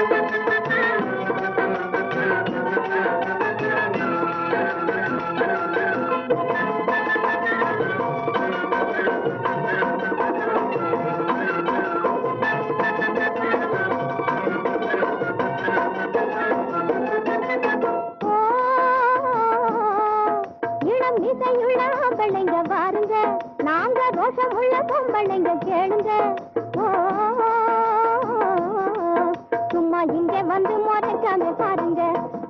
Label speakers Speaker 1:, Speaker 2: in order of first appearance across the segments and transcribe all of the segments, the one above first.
Speaker 1: ஓ, நாங்க தோஷம் உள்ள பொம்பளைங்க கேளுங்க. ஓ, வந்து முறைக்காம பாருங்க.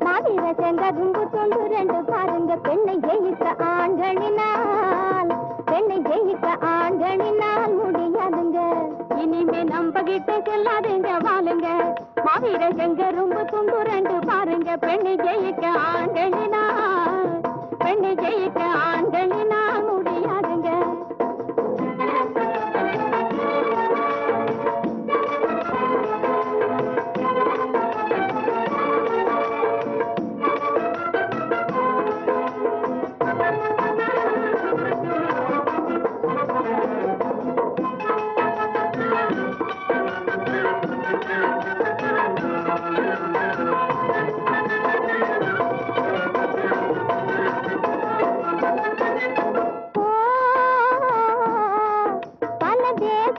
Speaker 1: மாவீர செங்க தும்பு தொண்டு ரெண்டு பாருங்க. பெண்ணை ஜெயிக்க ஆண்களினால் பெண்ணை ஜெயிக்க ஆண்களினால் முடியாதுங்க. இனிமே நம்ப கிட்ட செல்லாதுங்க வாழுங்க. மாவீர செங்க ரொம்ப துண்டு ரெண்டு பாருங்க. பெண்ணை ஜெயிக்க ஆண்களினால்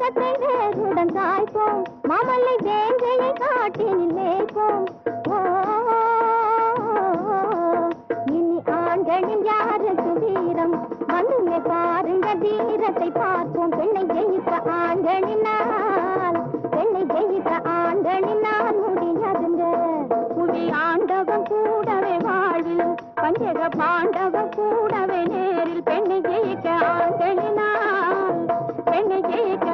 Speaker 1: தேசத்தை வேறுடன் சாய்ப்போம். மாமல்லை வேங்கையை காட்டினில் மேய்ப்போம். இனி ஆண்களின் யாருக்கு வீரம்? வந்துமே பாருங்க வீரத்தை பார்ப்போம். பெண்ணை ஜெயித்த ஆண்களினால் பெண்ணை ஜெயித்த ஆண்களினால் முடியாதுங்க. புவி ஆண்டவன் கூடவே வாழ்வில் பஞ்சக பாண்டவன் கூடவே நேரில் பெண்ணை ஜெயிக்க ஆண்களினால் பெண்ணை ஜெயிக்க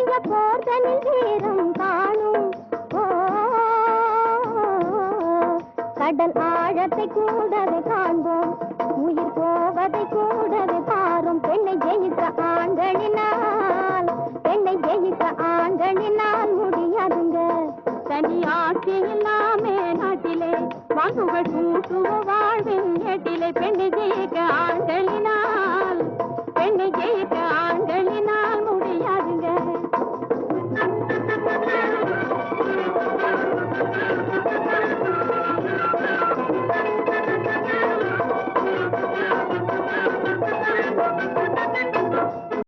Speaker 1: நீங்க போர்தனில் வீரம் காணும். கடல் ஆழத்தை கூடவே காண்போம். உயிர் போவதை கூடவே பாரும். பெண்ணை ஜெயித்த ஆண்களினால் பெண்ணை ஜெயித்த ஆண்களினால் முடியாதுங்க. தனி ஆட்சி இல்லாமே நாட்டிலே வாங்குகள் கூட்டுவ வாழ்வின் ஏட்டிலே பெண்ணை ஜெயிக்க